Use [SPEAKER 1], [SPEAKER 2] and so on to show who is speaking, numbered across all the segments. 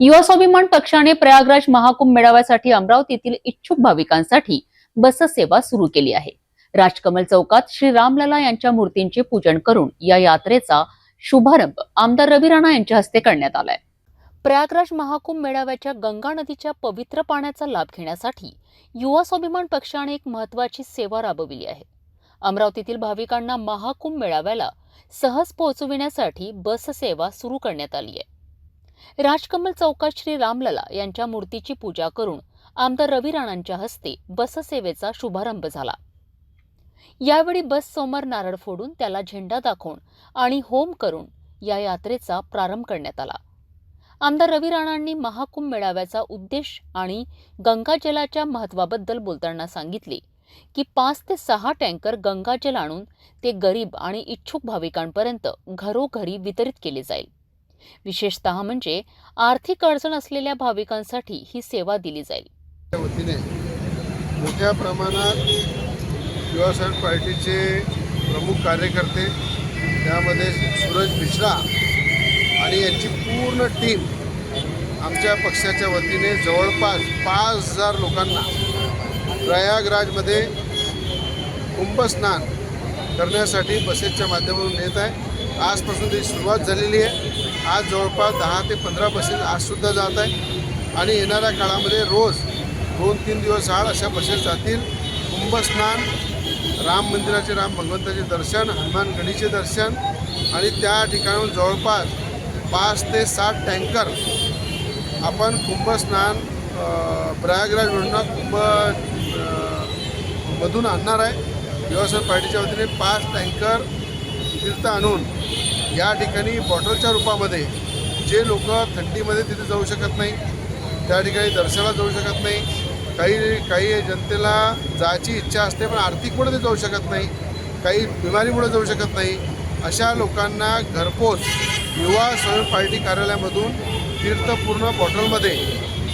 [SPEAKER 1] युवा स्वाभिमान पक्षाने प्रयागराज महाकुंभ मेळाव्यासाठी अमरावतीतील इच्छुक भाविकांसाठी बस सेवा सुरू केली आहे. राजकमल चौकात श्री रामलला यांच्या मूर्तींचे पूजन करून या यात्रेचा शुभारंभ आमदार रवी राणा यांच्या हस्ते करण्यात आलाय. प्रयागराज महाकुंभ मेळाव्याच्या गंगा नदीच्या पवित्र पाण्याचा लाभ घेण्यासाठी युवा स्वाभिमान पक्षाने एक महत्वाची सेवा राबविली आहे. अमरावतीतील भाविकांना महाकुंभ मेळाव्याला सहज पोहोचविण्यासाठी बस सेवा सुरू करण्यात आली आहे. राजकमल चौकात श्री रामलला यांच्या मूर्तीची पूजा करून आमदार रवी राणांच्या हस्ते बससेवेचा शुभारंभ झाला. यावेळी बस समोर नारळ फोडून त्याला झेंडा दाखवून आणि होम करून या यात्रेचा प्रारंभ करण्यात आला. आमदार रवी राणांनी महाकुंभ मेळाव्याचा उद्देश आणि गंगाजलाच्या महत्वाबद्दल बोलताना सांगितले की पाच ते सहा टँकर गंगाजल आणून ते गरीब आणि इच्छुक भाविकांपर्यंत घरोघरी वितरित केले जाईल. विशेषतः म्हणजे आर्थिक अडचण असलेल्या भाविकांसाठी ही सेवा दिली जाईल.
[SPEAKER 2] त्या वतीने मोठ्या प्रमाणात युवासाहेब पार्टीचे प्रमुख कार्यकर्ते त्यामध्ये सूरज मिश्रा आणि यांची पूर्ण टीम आमच्या पक्षाच्या वतीने जवळपास पाच हजार लोकांना प्रयागराजमध्ये कुंभस्नान करण्यासाठी बसेसच्या माध्यमातून नेत आहे. आजपासून ती सुरुवात झालेली आहे. आज जवळपास दहा ते पंधरा बसेस आजसुद्धा जात आहे आणि येणाऱ्या काळामध्ये रोज दोन तीन दिवस आड अशा बसेस जातील. कुंभस्नान राम मंदिराचे राम भगवंताचे दर्शन हनुमान गडीचे दर्शन. आणि त्या ठिकाणाहून जवळपास पाच ते सात टँकर आपण कुंभस्नान अ, प्रयागराजवरून कुंभ मधून आणणार आहे. देवासन पार्टीच्या वतीने पाच टँकर तीर्थ आणून या ठिकाणी बॉटलच्या रूपामध्ये जे लोक थंडीमध्ये तिथे जाऊ शकत नाही त्या ठिकाणी दर्शनाला जाऊ शकत नाही. काही काही जनतेला जायची इच्छा असते पण आर्थिकमुळे ते जाऊ शकत नाही. काही बिमारीमुळे जाऊ शकत नाही. अशा लोकांना घरपोच युवा स्वयं पार्टी कार्यालयामधून तीर्थपूर्ण बॉटलमध्ये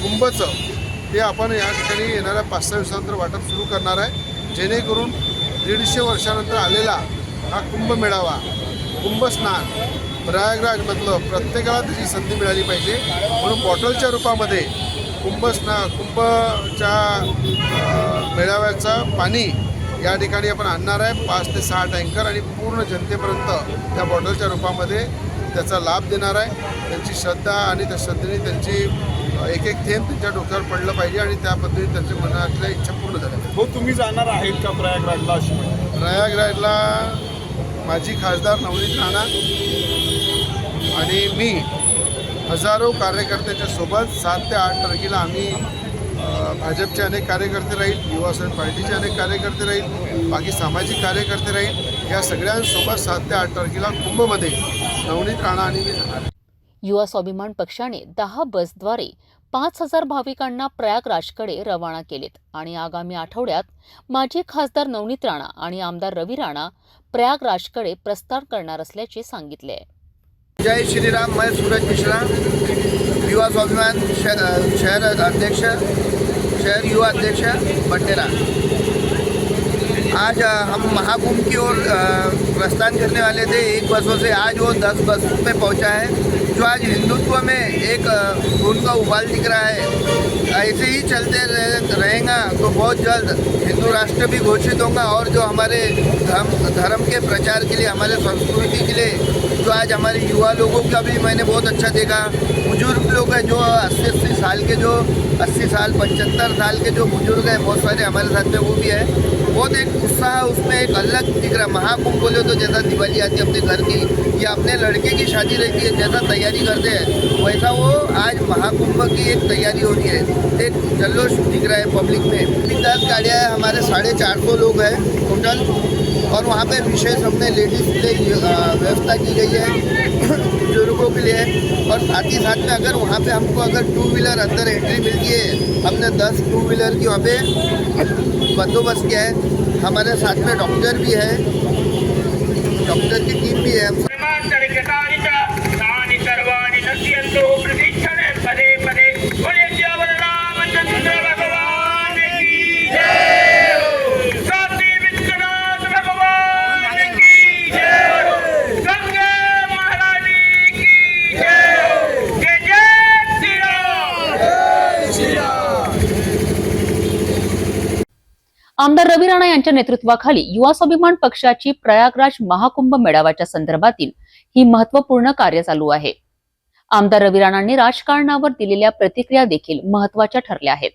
[SPEAKER 2] कुंभचं ते आपण या ठिकाणी येणाऱ्या पाच सहा दिवसानंतर वाटप सुरू करणार आहे. जेणेकरून दीडशे वर्षानंतर आलेला हा कुंभ मेळावा कुंभस्नान प्रयागराजमधलं प्रत्येकाला त्याची संधी मिळाली पाहिजे. म्हणून बॉटलच्या रूपामध्ये कुंभस्ना कुंभच्या मेळाव्याचं पाणी या ठिकाणी आपण आणणार आहे. पाच ते सहा टँकर आणि पूर्ण जनतेपर्यंत त्या बॉटलच्या रूपामध्ये त्याचा लाभ देणार आहे. त्यांची श्रद्धा आणि त्या श्रद्धेने त्यांची एक एक थेंब त्यांच्या डोक्यावर पडलं पाहिजे आणि त्या पद्धतीने त्यांच्या मनातल्या इच्छा पूर्ण झाल्या पाहिजे.
[SPEAKER 3] हो तुम्ही जाणार आहेत का प्रयागराजला अशी
[SPEAKER 2] प्रयागराजला माजी खासदार नवनीत राणा आणि मी हजारो कार्यकर्त्याच्या सोबत सात ते आठ तारखेला आम्ही भाजपचे अनेक कार्यकर्ते राहील युवासेना पार्टीचे अनेक कार्यकर्ते राहील बाकी सामाजिक कार्यकर्ते राहील या सगळ्यांसोबत सात ते आठ तारखेला कुंभमध्ये नवनीत राणा आणि मी
[SPEAKER 1] युवा स्वाभिमान पक्षाने दहा बसद्वारे पाच हजार भाविकांना प्रयागराजकडे रवाना केलेत. आणि आगामी आठवड्यात माजी खासदार नवनीत राणा आणि आमदार रवी राणा प्रयागराजकडे प्रस्थान करणार असल्याचे सांगितले.
[SPEAKER 4] जय श्रीराम मय मैं सूरज मिश्रा युवा स्वाभिमान शहर शहर अध्यक्ष शहर युवा अध्यक्ष बटेरा आज हम महाकुंभ की ओर प्रस्थान करने वाले थे। एक बसों से आज वो दस बस पे पहुँचा है जो आज हिंदुत्व में एक खून का उबाल दिख रहा है। ऐसे ही चलते रहे, रहेगा तो बहुत जल्द हिंदू राष्ट्र भी घोषित होगा और जो हमारे धर्म धर्म के प्रचार के लिए हमारे संस्कृति के लिए जो आज हमारे युवा लोगों का भी मैंने बहुत अच्छा देखा। बुज़ुर्ग लोग हैं जो अस्सी अस्सी साल के जो, अस्सी साल, पचहत्तर साल के जो बुज़ुर्ग हैं, बहुत सारे हमारे साथ में वो भी है। बहुत एक उत्साह, उसमें एक अलग दिख रहा। महाकुंभ बोले तो जैसा दिवाली आती है अपने घर की, या अपने लड़के की शादी रहती है, जैसा तैयारी करते हैं, वैसा वो आज महाकुंभ की एक तैयारी हो रही है। एक जल्लोश दिख रहा है पब्लिक में। दस गाड़ियाँ हमारे साढ़े चार सौ लोग हैं टोटल और वहाँ पे विशेष हमने लेडीज़ के लिए व्यवस्था की गई है, बुज़ुर्गों के लिए। और साथ ही साथ में अगर वहाँ पे हमको अगर टू व्हीलर अंदर एंट्री मिलती है, हमने दस टू व्हीलर की वहाँ पे बंदोबस्त किया है। हमारे साथ में डॉक्टर भी है डॉक्टर की टीम भी है
[SPEAKER 5] आमदार रवी राणा यांच्या नेतृत्वाखाली युवा स्वाभिमान पक्षाची प्रयागराज महाकुंभ मेळाव्याच्या संदर्भातील ही महत्त्वपूर्ण कार्य चालू आहे. आमदार रवी राणांनी राजकारणावर दिलेल्या प्रतिक्रिया देखील महत्त्वाच्या ठरल्या आहेत.